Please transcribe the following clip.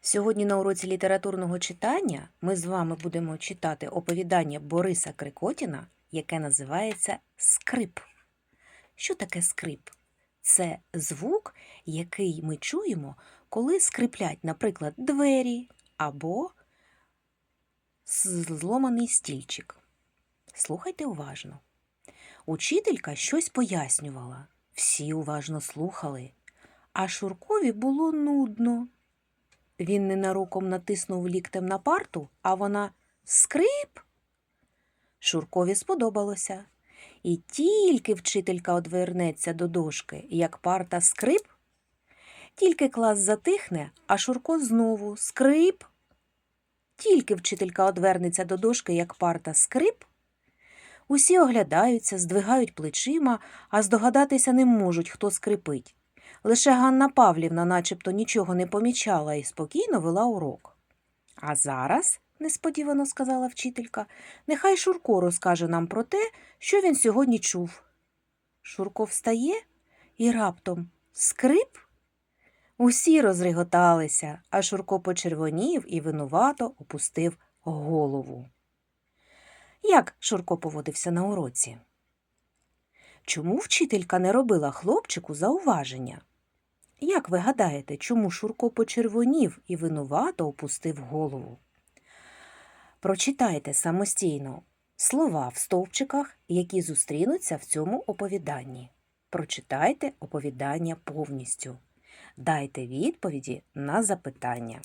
Сьогодні на уроці літературного читання ми з вами будемо читати оповідання Бориса Крикотіна, яке називається Скрип. Що таке скрип? Це звук, який ми чуємо, коли скриплять, наприклад, двері або зломаний стільчик. Слухайте уважно. Учителька щось пояснювала. Всі уважно слухали, а Шуркові було нудно. Він ненароком натиснув ліктем на парту, а вона скрип. Шуркові сподобалося. І тільки вчителька одвернеться до дошки, як парта скрип, тільки клас затихне, а Шурко знову скрип. Тільки вчителька одвернеться до дошки, як парта скрип. Усі оглядаються, здвигають плечима, а здогадатися не можуть, хто скрипить. Лише Ганна Павлівна начебто нічого не помічала і спокійно вела урок. А зараз, несподівано сказала вчителька, нехай Шурко розкаже нам про те, що він сьогодні чув. Шурко встає і раптом скрип. Усі розреготалися, а Шурко почервонів і винувато опустив голову. Як Шурко поводився на уроці? Чому вчителька не робила хлопчику зауваження? Як ви гадаєте, чому Шурко почервонів і винувато опустив голову? Прочитайте самостійно слова в стовпчиках, які зустрінуться в цьому оповіданні. Прочитайте оповідання повністю. Дайте відповіді на запитання.